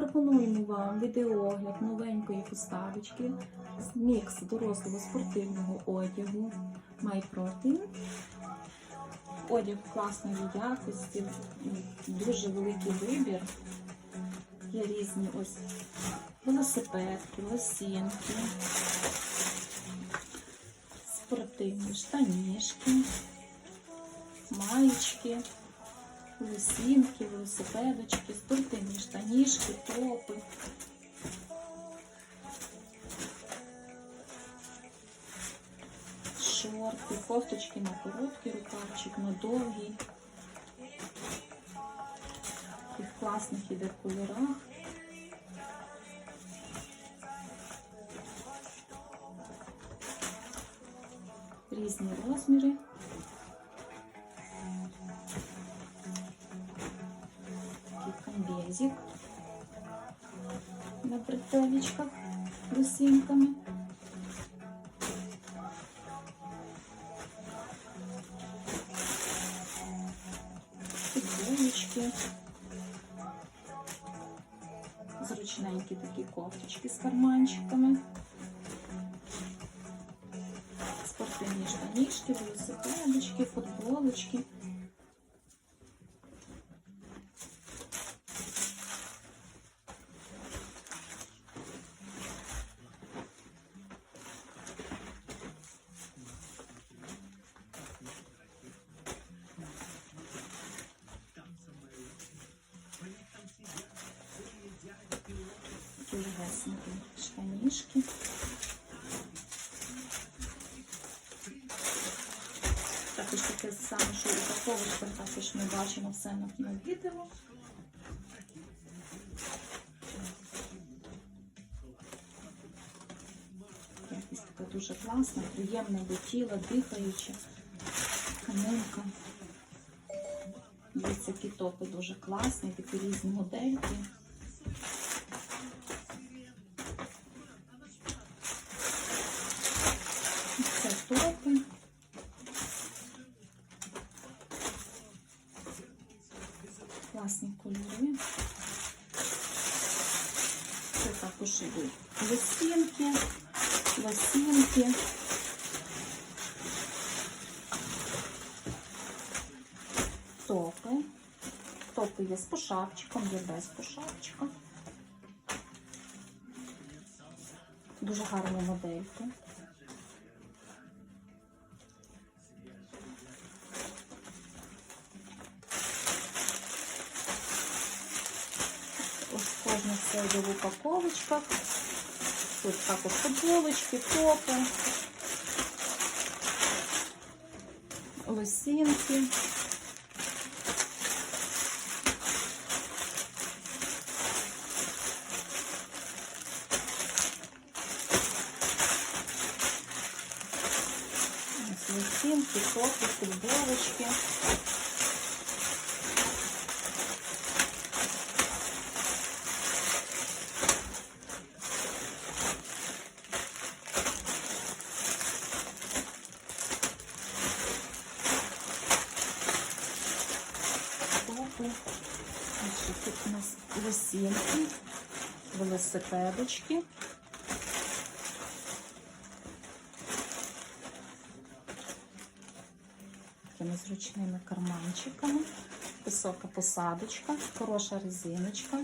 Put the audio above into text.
Пропонуємо вам відеоогляд новенької поставочки, мікс дорослого спортивного одягу MyProtein. Одяг класної якості, дуже великий вибір. Є різні ось велосипедки, лосінки, спортивні штанішки, маєчки, лосінки, велосипедочки, спортивні штанішки, топи. Шорти, кофточки на короткий рукавчик, на довгий. Таких класних іде кольорах. Різні розміри. Комбезик на бретелечках лосинками. Футболочки. Зручненькі такі кофточки з карманчиками. Спортивні штанішки, велосипедочки, футболочки. Легесенькі штанішки. Також таке саме, що упаковочка, також ми бачимо все на, відео. Якість така дуже класна, приємна до тіла, дихаюча, тканинка. Дивіться, які топи дуже класні, такі різні модельки. Це топи. Класні кольори. Це також ідуть лосінки, лосінки. Топи. Топи є з пошапчиком, є без пошапчика. Дуже гарні модельки. Ось кожна все йде в упаковочках. Тут також футболочки, топи, лосінки. Лосінки, топи, футболочки. Тут у нас лосінки, велосипедочки. Такими зручними карманчиками. Висока посадочка, хороша резиночка.